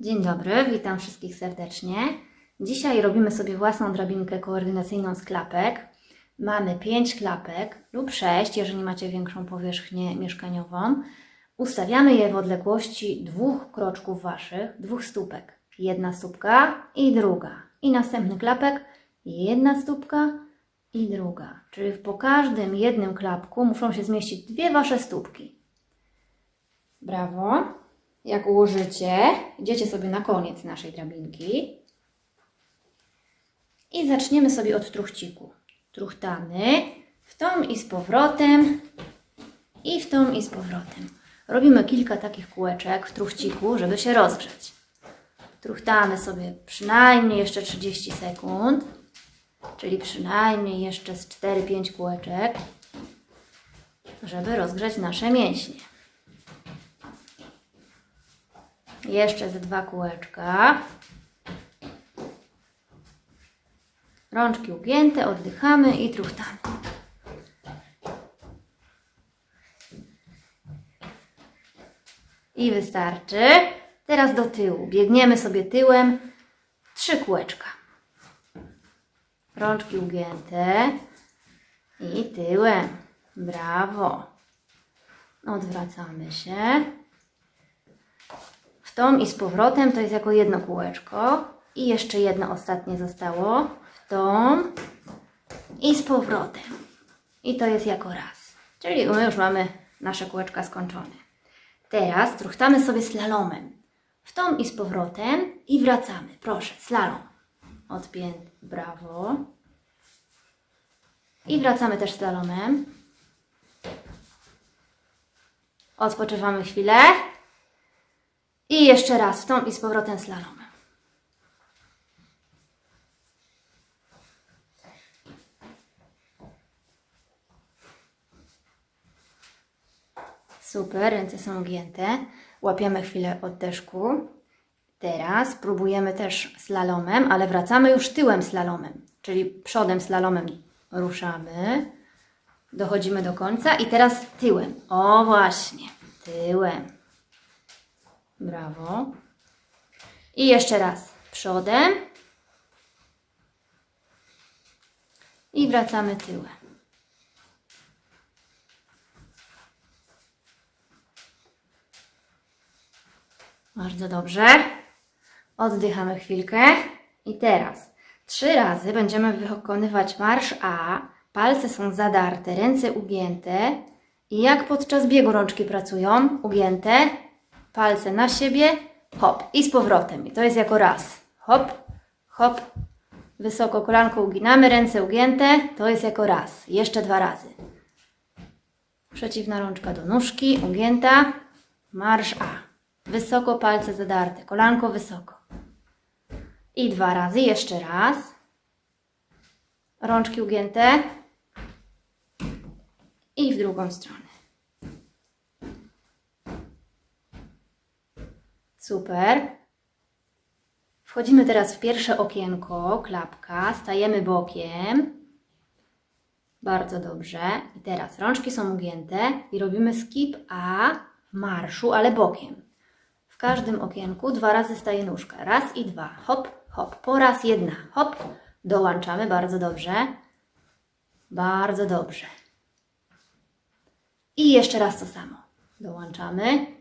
Dzień dobry, witam wszystkich serdecznie. Dzisiaj robimy sobie własną drabinkę koordynacyjną z klapek. Mamy 5 klapek lub 6, jeżeli macie większą powierzchnię mieszkaniową. Ustawiamy je w odległości dwóch kroczków waszych, dwóch stópek. Jedna stópka i druga. I następny klapek, jedna stópka i druga. Czyli po każdym jednym klapku muszą się zmieścić dwie wasze stópki. Brawo. Jak ułożycie, idziecie sobie na koniec naszej drabinki i zaczniemy sobie od truchciku. Truchtany w tą i z powrotem i w tą i z powrotem. Robimy kilka takich kółeczek w truchciku, żeby się rozgrzeć. Truchtamy sobie przynajmniej jeszcze 30 sekund, czyli przynajmniej jeszcze z 4-5 kółeczek, żeby rozgrzać nasze mięśnie. Jeszcze ze dwa kółeczka. Rączki ugięte, oddychamy i truchtamy. I wystarczy. Teraz do tyłu. Biegniemy sobie tyłem. Trzy kółeczka. Rączki ugięte. I tyłem. Brawo. Odwracamy się tą i z powrotem to jest jako jedno kółeczko. I jeszcze jedno ostatnie zostało. W tą i z powrotem. I to jest jako raz. Czyli my już mamy nasze kółeczka skończone. Teraz truchtamy sobie slalomem. W tą i z powrotem i wracamy. Proszę, slalom. Odpięty, brawo. I wracamy też slalomem. Odpoczywamy chwilę. I jeszcze raz w tą i z powrotem slalomem. Super, ręce są ugięte. Łapiemy chwilę oddeszku. Teraz próbujemy też slalomem, ale wracamy już tyłem slalomem, czyli przodem slalomem ruszamy. Dochodzimy do końca i teraz tyłem. O właśnie, tyłem. Brawo. I jeszcze raz przodem. I wracamy tyłem. Bardzo dobrze. Oddychamy chwilkę. I teraz trzy razy będziemy wykonywać marsz A. Palce są zadarte, ręce ugięte. I jak podczas biegu rączki pracują? Ugięte, palce na siebie, hop i z powrotem. I to jest jako raz. Hop, hop, wysoko kolanko uginamy, ręce ugięte, to jest jako raz. Jeszcze dwa razy. Przeciwna rączka do nóżki, ugięta, marsz A. Wysoko palce zadarte, kolanko wysoko. I dwa razy, jeszcze raz. Rączki ugięte. I w drugą stronę. Super. Wchodzimy teraz w pierwsze okienko, klapka, stajemy bokiem. Bardzo dobrze. I teraz rączki są ugięte i robimy skip A w marszu, ale bokiem. W każdym okienku dwa razy staje nóżka. Raz i dwa. Hop, hop. Po raz jedna. Hop. Dołączamy. Bardzo dobrze. Bardzo dobrze. I jeszcze raz to samo. Dołączamy.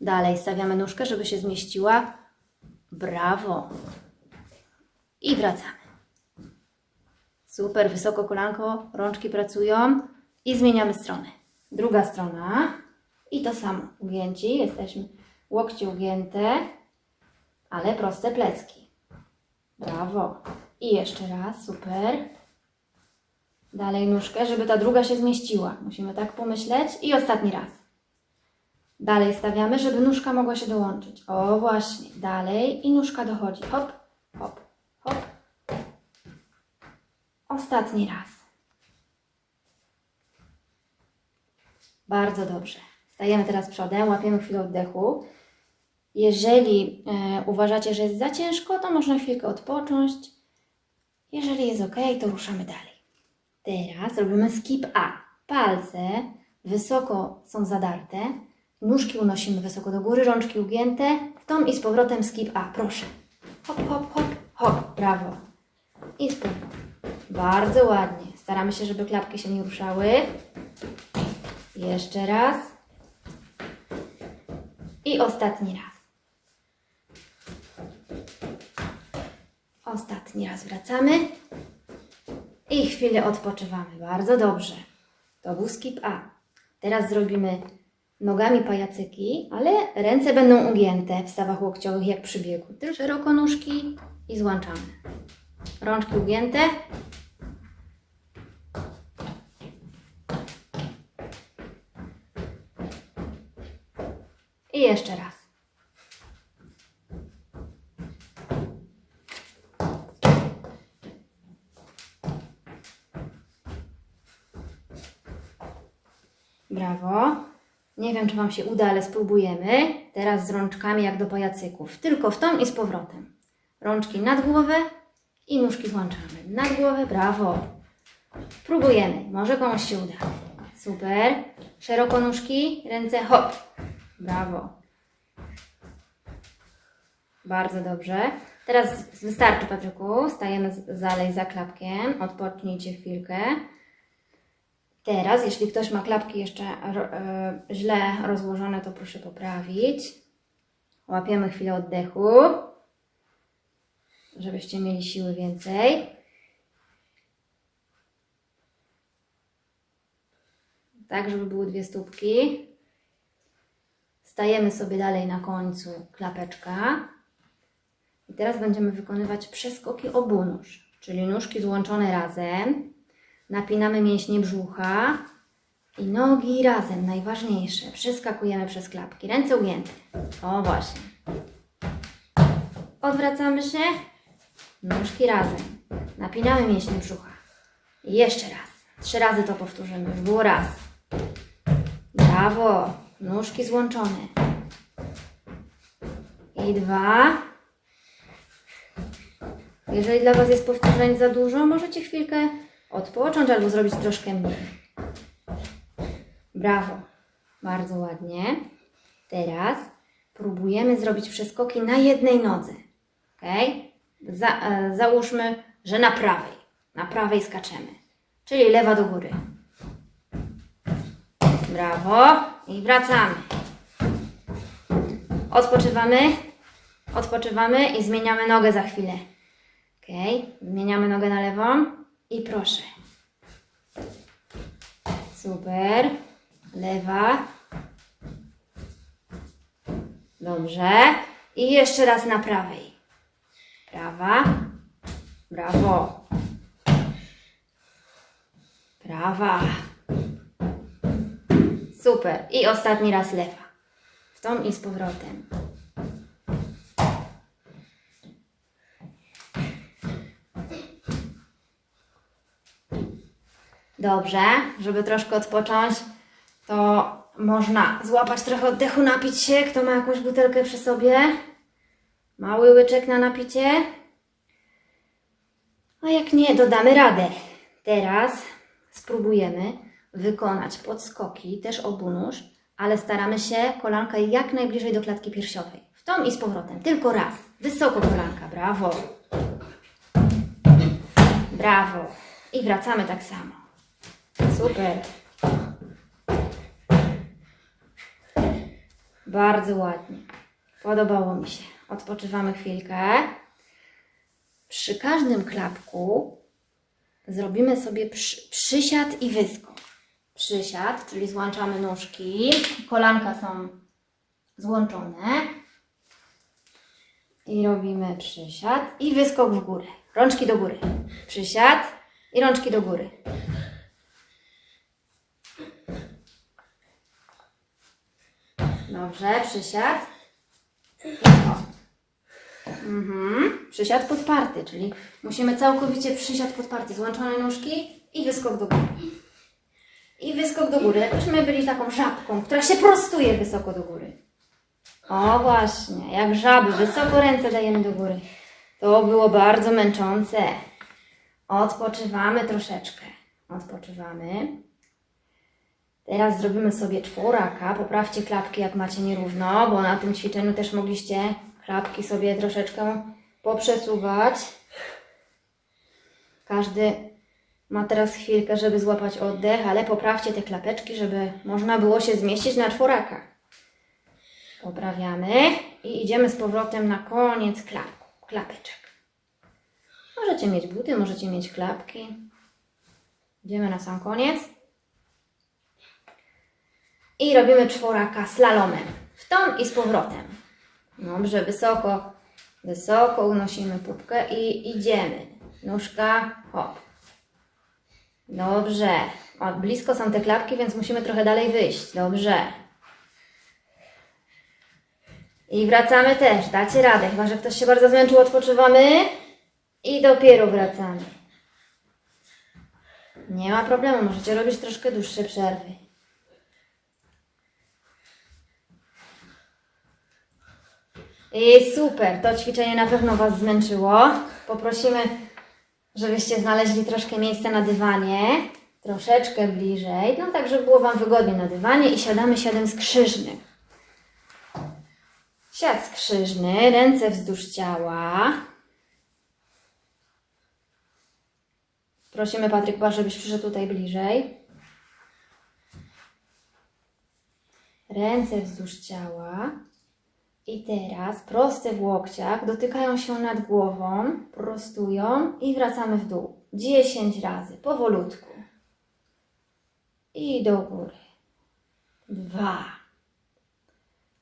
Dalej stawiamy nóżkę, żeby się zmieściła. Brawo. I wracamy. Super, wysoko kolanko, rączki pracują. I zmieniamy stronę. Druga strona. I to samo. Ugięci, jesteśmy. Łokcie ugięte, ale proste plecki. Brawo. I jeszcze raz, super. Dalej nóżkę, żeby ta druga się zmieściła. Musimy tak pomyśleć. I ostatni raz. Dalej stawiamy, żeby nóżka mogła się dołączyć. O, właśnie. Dalej i nóżka dochodzi. Hop, hop, hop. Ostatni raz. Bardzo dobrze. Stajemy teraz przodem, łapiemy chwilę oddechu. Jeżeli e, uważacie, że jest za ciężko, to można chwilkę odpocząć. Jeżeli jest ok, to ruszamy dalej. Teraz robimy skip A. Palce wysoko są zadarte, Nóżki unosimy wysoko do góry, rączki ugięte. W tą i z powrotem skip A. Proszę. Hop, hop, hop, hop. Brawo. I z powrotem. Bardzo ładnie. Staramy się, żeby klapki się nie ruszały. Jeszcze raz. I ostatni raz. Ostatni raz wracamy. I chwilę odpoczywamy. Bardzo dobrze. To był skip A. Teraz zrobimy nogami pajacyki, ale ręce będą ugięte w stawach łokciowych jak przy biegu. Tylko szeroko nóżki i złączamy. Rączki ugięte. I jeszcze raz. Brawo. Nie wiem, czy Wam się uda, ale spróbujemy. Teraz z rączkami jak do pajacyków. Tylko w tą i z powrotem. Rączki nad głowę i nóżki włączamy. Nad głowę, brawo. Próbujemy. Może komuś się uda. Super. Szeroko nóżki, ręce hop. Brawo. Bardzo dobrze. Teraz wystarczy, Patryku. Stajemy dalej za klapkiem. Odpocznijcie chwilkę. Teraz, jeśli ktoś ma klapki jeszcze e, źle rozłożone, to proszę poprawić. Łapiemy chwilę oddechu, żebyście mieli siły więcej. Tak, żeby były dwie stópki. Stajemy sobie dalej na końcu klapeczka. I teraz będziemy wykonywać przeskoki obu nóż, czyli nóżki złączone razem. Napinamy mięśnie brzucha i nogi razem, najważniejsze. Przeskakujemy przez klapki, ręce ujęte. O właśnie. Odwracamy się, nóżki razem. Napinamy mięśnie brzucha. I jeszcze raz. Trzy razy to powtórzymy. Już było raz. Brawo. Nóżki złączone. I dwa. Jeżeli dla Was jest powtórzeń za dużo, możecie chwilkę odpocząć albo zrobić troszkę mniej. Brawo. Bardzo ładnie. Teraz próbujemy zrobić przeskoki na jednej nodze. Ok? Za, e, załóżmy, że na prawej. Na prawej skaczemy. Czyli lewa do góry. Brawo. I wracamy. Odpoczywamy. Odpoczywamy i zmieniamy nogę za chwilę. Ok, zmieniamy nogę na lewą i proszę. Super. Lewa. Dobrze. I jeszcze raz na prawej. Prawa. Brawo. Prawa. Super. I ostatni raz lewa. W tą i z powrotem. Dobrze, żeby troszkę odpocząć, to można złapać trochę oddechu, napić się. Kto ma jakąś butelkę przy sobie? Mały łyczek na napicie. A jak nie, dodamy radę. Teraz spróbujemy wykonać podskoki, też obu nóż, ale staramy się kolanka jak najbliżej do klatki piersiowej. W tą i z powrotem, tylko raz. Wysoko kolanka, brawo. Brawo. I wracamy tak samo. Super. Bardzo ładnie. Podobało mi się. Odpoczywamy chwilkę. Przy każdym klapku zrobimy sobie przy, przysiad i wyskok. Przysiad, czyli złączamy nóżki, kolanka są złączone. I robimy przysiad i wyskok w górę. Rączki do góry. Przysiad i rączki do góry. Dobrze, przysiad. Mhm. Przysiad podparty, czyli musimy całkowicie przysiad podparty. Złączone nóżki i wyskok do góry. I wyskok do góry. Jakbyśmy byli taką żabką, która się prostuje wysoko do góry. O właśnie, jak żaby, wysoko ręce dajemy do góry. To było bardzo męczące. Odpoczywamy troszeczkę. Odpoczywamy. Teraz zrobimy sobie czworaka. Poprawcie klapki, jak macie nierówno, bo na tym ćwiczeniu też mogliście klapki sobie troszeczkę poprzesuwać. Każdy ma teraz chwilkę, żeby złapać oddech, ale poprawcie te klapeczki, żeby można było się zmieścić na czworaka. Poprawiamy i idziemy z powrotem na koniec klap, klapeczek. Możecie mieć buty, możecie mieć klapki. Idziemy na sam koniec. I robimy czworaka slalomem. W tą i z powrotem. Dobrze, wysoko, wysoko unosimy pupkę i idziemy. Nóżka, hop. Dobrze. O, blisko są te klapki, więc musimy trochę dalej wyjść. Dobrze. I wracamy też. Dacie radę. Chyba, że ktoś się bardzo zmęczył, odpoczywamy. I dopiero wracamy. Nie ma problemu. Możecie robić troszkę dłuższe przerwy. I super. To ćwiczenie na pewno Was zmęczyło. Poprosimy żebyście znaleźli troszkę miejsca na dywanie, troszeczkę bliżej, no tak, żeby było Wam wygodnie na dywanie i siadamy siadem skrzyżny. Siad skrzyżny, ręce wzdłuż ciała. Prosimy Patryk, żebyś przyszedł tutaj bliżej. Ręce wzdłuż ciała. I teraz proste w łokciach, dotykają się nad głową, prostują i wracamy w dół. 10 razy, powolutku. I do góry. Dwa.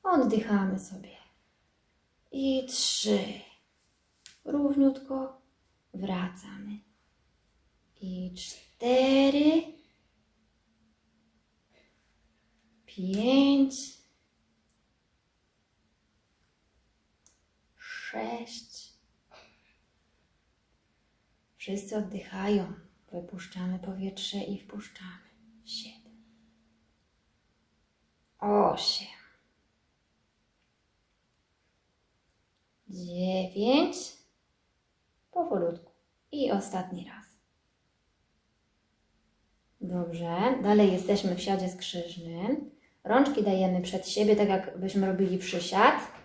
Oddychamy sobie. I trzy. Równiutko wracamy. I cztery. Pięć. Sześć. Wszyscy oddychają. Wypuszczamy powietrze i wpuszczamy. Siedem. Osiem. Dziewięć. Powolutku. I ostatni raz. Dobrze. Dalej jesteśmy w siadzie skrzyżnym. Rączki dajemy przed siebie, tak jakbyśmy robili przysiad.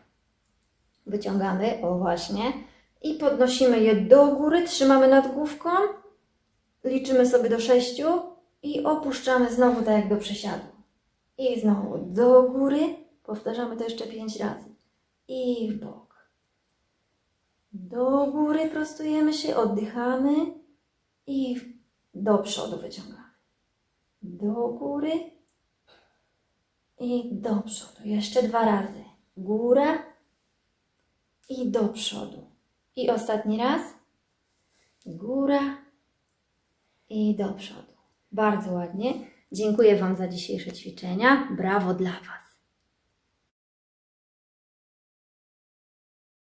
Wyciągamy, o właśnie, i podnosimy je do góry, trzymamy nad główką, liczymy sobie do sześciu i opuszczamy znowu tak jak do przesiadu. I znowu do góry, powtarzamy to jeszcze pięć razy. I w bok. Do góry prostujemy się, oddychamy i do przodu wyciągamy. Do góry i do przodu. Jeszcze dwa razy. Góra, i do przodu. I ostatni raz. Góra i do przodu. Bardzo ładnie. Dziękuję Wam za dzisiejsze ćwiczenia. Brawo dla Was.